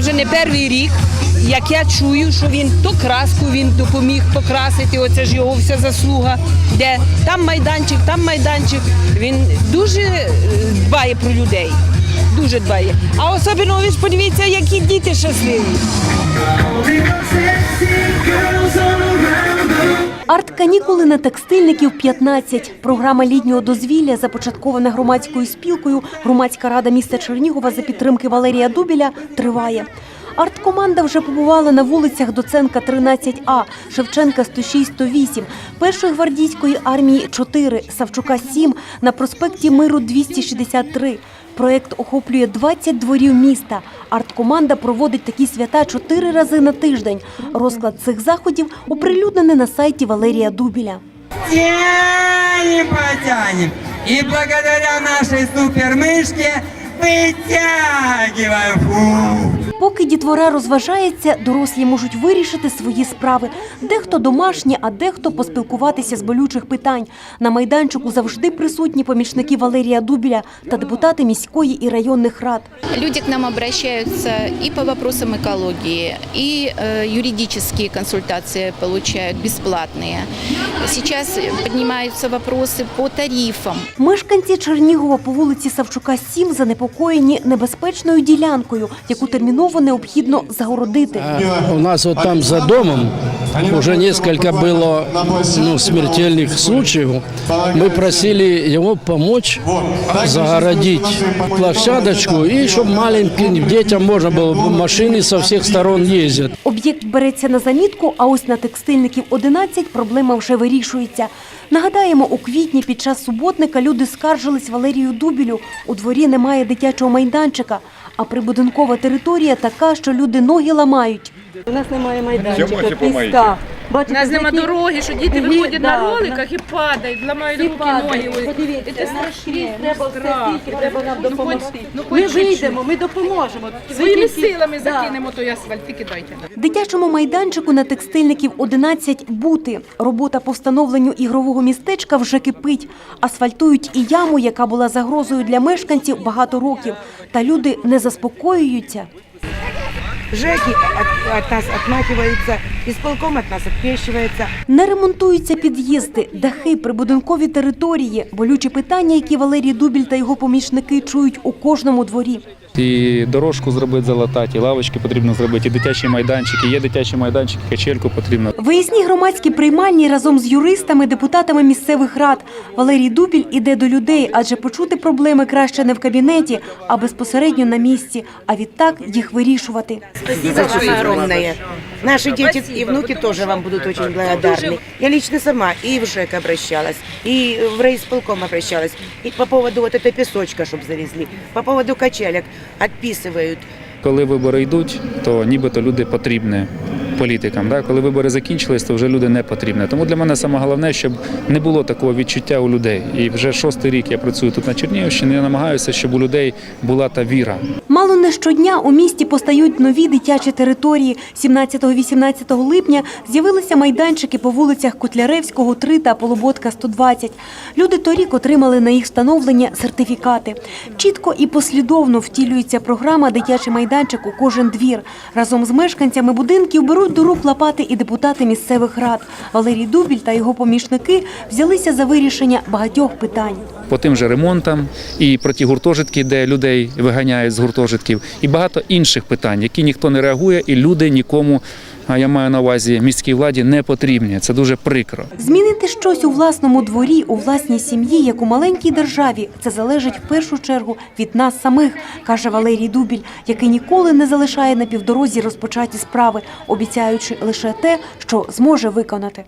вже не перший рік, як я чую, що він то краску він допоміг покрасити, оце ж його вся заслуга. Де там майданчик, там майданчик. Він дуже е, дбає про людей. Дуже дбає. А особливо ви ж подивіться, які діти щасливі. Арт-канікули на текстильників 15. Програма літнього дозвілля, започаткована громадською спілкою Громадська рада міста Чернігова за підтримки Валерія Дубіля, триває. Арт-команда вже побувала на вулицях Доценка 13А, Шевченка 106-108, Першої гвардійської армії 4, Савчука 7, на проспекті Миру 263. Проект охоплює 20 дворів міста. Арт-команда проводить такі свята чотири рази на тиждень. Розклад цих заходів оприлюднений на сайті Валерія Дубіля. тянем, потянем. И благодаря нашей супермышке вытягиваем. Фу. Поки дітвора розважається, дорослі можуть вирішити свої справи. Дехто домашні, а дехто поспілкуватися з болючих питань. На майданчику завжди присутні помічники Валерія Дубіля та депутати міської і районних рад. Люди к нам обращаются и по вопросам экологии, и э, юридические консультации получают бесплатные. Сейчас поднимаются вопросы по тарифам. Мешканці Чернігова по вулиці Савчука 7 занепокоєні небезпечною ділянкою, яку терміново необхідно загородити. У нас вот там за домом уже несколько было ну, смертельных случаев. Мы просили его помочь загородить площадочку и чтобы маленьким детям можно было, машины со всех сторон ездят. Об'єкт береться на замітку, а ось на текстильників 11 проблема вже вирішується. Нагадаємо, у квітні під час суботника люди скаржились Валерію Дубілю. У дворі немає дитячого майданчика, а прибудинкова територія така, що люди ноги ламають. У нас немає майданчика, піска. У Бачите, нас нема які- дороги, що діти Гі- виходять да, на роликах і падають, ламають руки, падають. ноги. Ой, Подивіться, Це скрізь страшне, треба все страх. стільки, треба нам Ну, хоч- допомогти. ну, Ми хоч чуть-чуть. вийдемо, ми допоможемо. Своїми тільки- силами Да. закинемо той асфальт, тільки дайте. Дитячому майданчику на текстильників 11 бути. Робота по встановленню ігрового містечка вже кипить. Асфальтують і яму, яка була загрозою для мешканців багато років. Та люди не заспокоюються. ЖЭКи от, от нас отмахиваются, исполком от нас отпещивается. Не ремонтуються під'їзди, дахи, прибудинкові території, болючі питання, які Валерій Дубіль та його помічники чують у кожному дворі. І дорожку зробити залатати, і лавочки потрібно зробити, і дитячі майданчики. Є дитячі майданчики, качельку потрібно. Виїзні громадські приймальні разом з юристами, депутатами місцевих рад. Валерій Дубіль іде до людей, адже почути проблеми краще не в кабінеті, а безпосередньо на місці. А відтак їх вирішувати. Спасибо вам. Наши дети и внуки тоже вам будут очень благодарны. Я лично сама и в ЖЭК обращалась, и в райисполком обращалась, и по поводу вот этой песочка, чтобы завезли, по поводу качелек отписывают. Коли вибори йдуть, то нібито люди потрібні політикам. Да? Коли вибори закінчились, то вже люди не потрібні. Тому для мене саме головне, щоб не було такого відчуття у людей. І вже шостий рік я працюю тут на Чернігівщині. Я намагаюся, щоб у людей була та віра. Мало не щодня у місті постають нові дитячі території. 17-18 липня з'явилися майданчики по вулицях Котляревського, 3 та Полуботка, 120. Люди торік отримали на їх встановлення сертифікати. Чітко і послідовно втілюється програма «Дитячий майданчик у кожен двір». Разом з мешканцями будинків беруть до рук лопати і депутати місцевих рад. Валерій Дубіль та його помічники взялися за вирішення багатьох питань. по тим же ремонтам, і про ті гуртожитки, де людей виганяють з гуртожитків, і багато інших питань, які ніхто не реагує, і люди нікому, а я маю на увазі міській владі, не потрібні. Це дуже прикро. Змінити щось у власному дворі, у власній сім'ї, як у маленькій державі, це залежить в першу чергу від нас самих, каже Валерій Дубіль, який ніколи не залишає на півдорозі розпочаті справи, обіцяючи лише те, що зможе виконати.